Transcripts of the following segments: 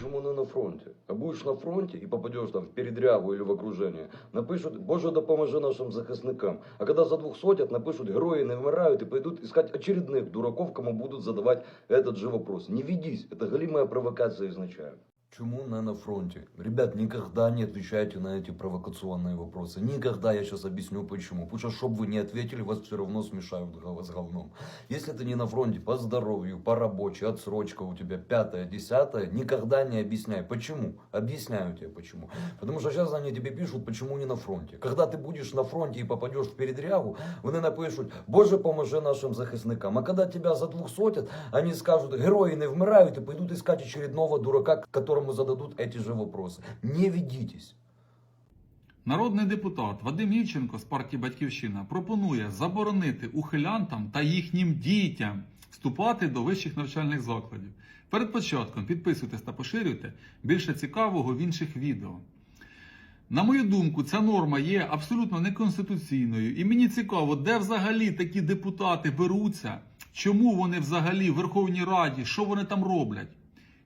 почему не на фронте. А будешь на фронте и попадешь там в передрягу или в окружение, напишут, Боже, допоможи нашим захисникам. А когда за двух сотен напишут, герои не вмирают и пойдут искать очередных дураков, кому будут задавать этот же вопрос. Не ведись, это галимая провокация изначально. Чему не на фронте? Ребят, никогда не отвечайте на эти провокационные вопросы. Никогда я сейчас объясню почему. Потому что, чтобы вы не ответили, вас все равно смешают с говном. Если ты не на фронте по здоровью, по рабочей, отсрочка у тебя пятая, десятая, никогда не объясняй. Почему? Объясняю тебе почему. Потому что сейчас они тебе пишут, почему не на фронте. Когда ты будешь на фронте и попадешь в передрягу, вони напишуть, Боже, поможи нашим захисникам. А когда тебя за двух сотен, они скажут, герои не вмирают и пойдут искать очередного дурака, которому зададут эти же вопросы. Не ведитесь. Народний депутат Вадим Івченко з партії Батьківщина пропонує заборонити ухилянтам та їхнім дітям вступати до вищих навчальних закладів. Перед початком підписуйтесь та поширюйте більше цікавого в інших відео. На мою думку, ця норма є абсолютно неконституційною, і мені цікаво, де взагалі такі депутати беруться, чому вони взагалі в Верховній Раді, що вони там роблять.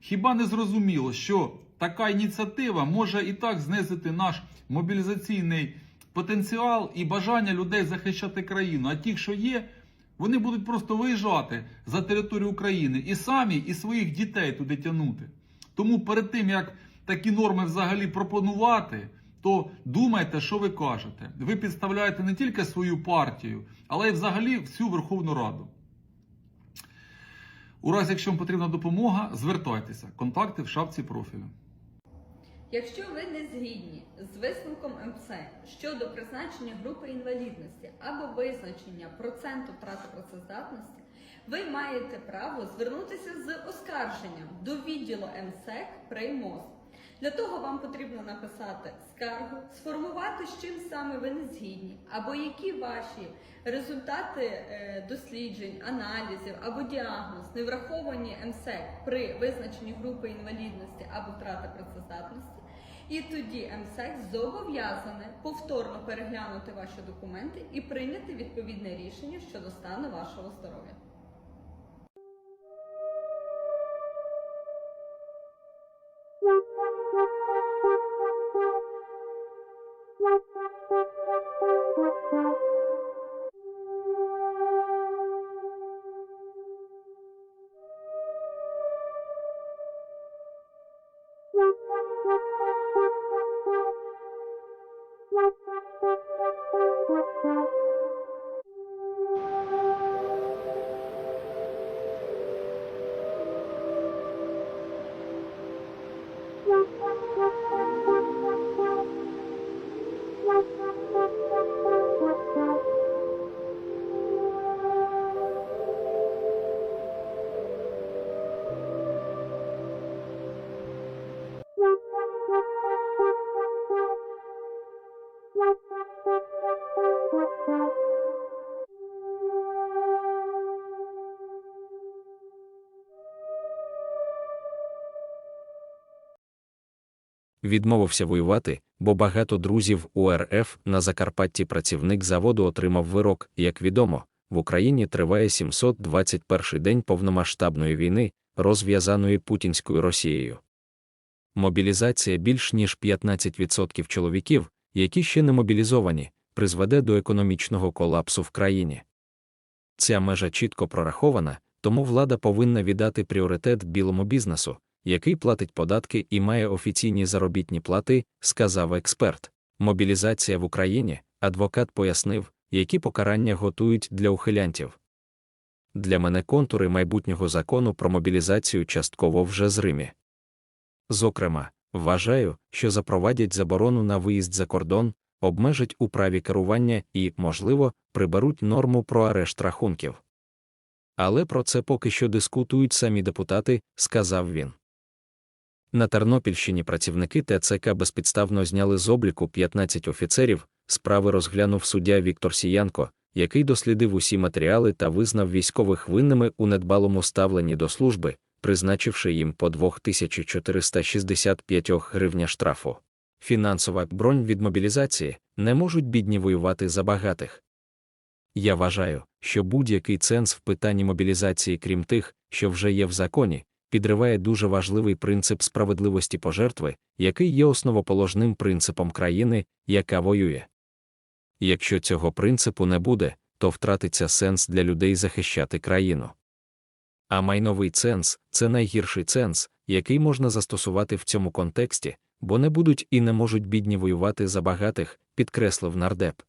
Хіба не зрозуміло, що така ініціатива може і так знизити наш мобілізаційний потенціал і бажання людей захищати країну. А ті, що є, вони будуть просто виїжджати за територію України і самі, і своїх дітей туди тягнути. Тому перед тим як такі норми взагалі пропонувати, то думайте, що ви кажете. Ви підставляєте не тільки свою партію, але й взагалі всю Верховну Раду. У разі, якщо вам потрібна допомога, звертайтеся. Контакти в шапці профілю. Якщо ви не згідні з висновком МСЕ щодо призначення групи інвалідності або визначення проценту втрати працездатності, ви маєте право звернутися з оскарженням до відділу МСЕК при МОЗ. Для того вам потрібно написати скаргу, сформувати, з чим саме ви не згідні, або які ваші результати е, досліджень, аналізів або діагноз не враховані МСЕК при визначенні групи інвалідності або втрати працездатності. І тоді МСЕК зобов'язане повторно переглянути ваші документи і прийняти відповідне рішення щодо стану вашого здоров'я. Відмовився воювати, бо багато друзів у РФ на Закарпатті працівник заводу отримав вирок. Як відомо, в Україні триває 721 день повномасштабної війни, розв'язаної путінською Росією. Мобілізація більш ніж 15% чоловіків, які ще не мобілізовані, призведе до економічного колапсу в країні. Ця межа чітко прорахована, тому влада повинна віддати пріоритет білому бізнесу, який платить податки і має офіційні заробітні плати, сказав експерт. Мобілізація в Україні, адвокат пояснив, які покарання готують для ухилянтів. Для мене контури майбутнього закону про мобілізацію частково вже зримі. Зокрема, вважаю, що запровадять заборону на виїзд за кордон, обмежать у праві керування і, можливо, приберуть норму про арешт рахунків. Але про це поки що дискутують самі депутати, сказав він. На Тернопільщині працівники ТЦК безпідставно зняли з обліку 15 офіцерів, справи розглянув суддя Віктор Сіянко, який дослідив усі матеріали та визнав військових винними у недбалому ставленні до служби, призначивши їм по 2465 гривня штрафу. Фінансова бронь від мобілізації не можуть бідні воювати за багатих. Я вважаю, що будь-який ценз в питанні мобілізації, крім тих, що вже є в законі, підриває дуже важливий принцип справедливості пожертви, який є основоположним принципом країни, яка воює. Якщо цього принципу не буде, то втратиться сенс для людей захищати країну. А майновий ценз це найгірший ценз, який можна застосувати в цьому контексті, бо не будуть і не можуть бідні воювати за багатих, підкреслив нардеп.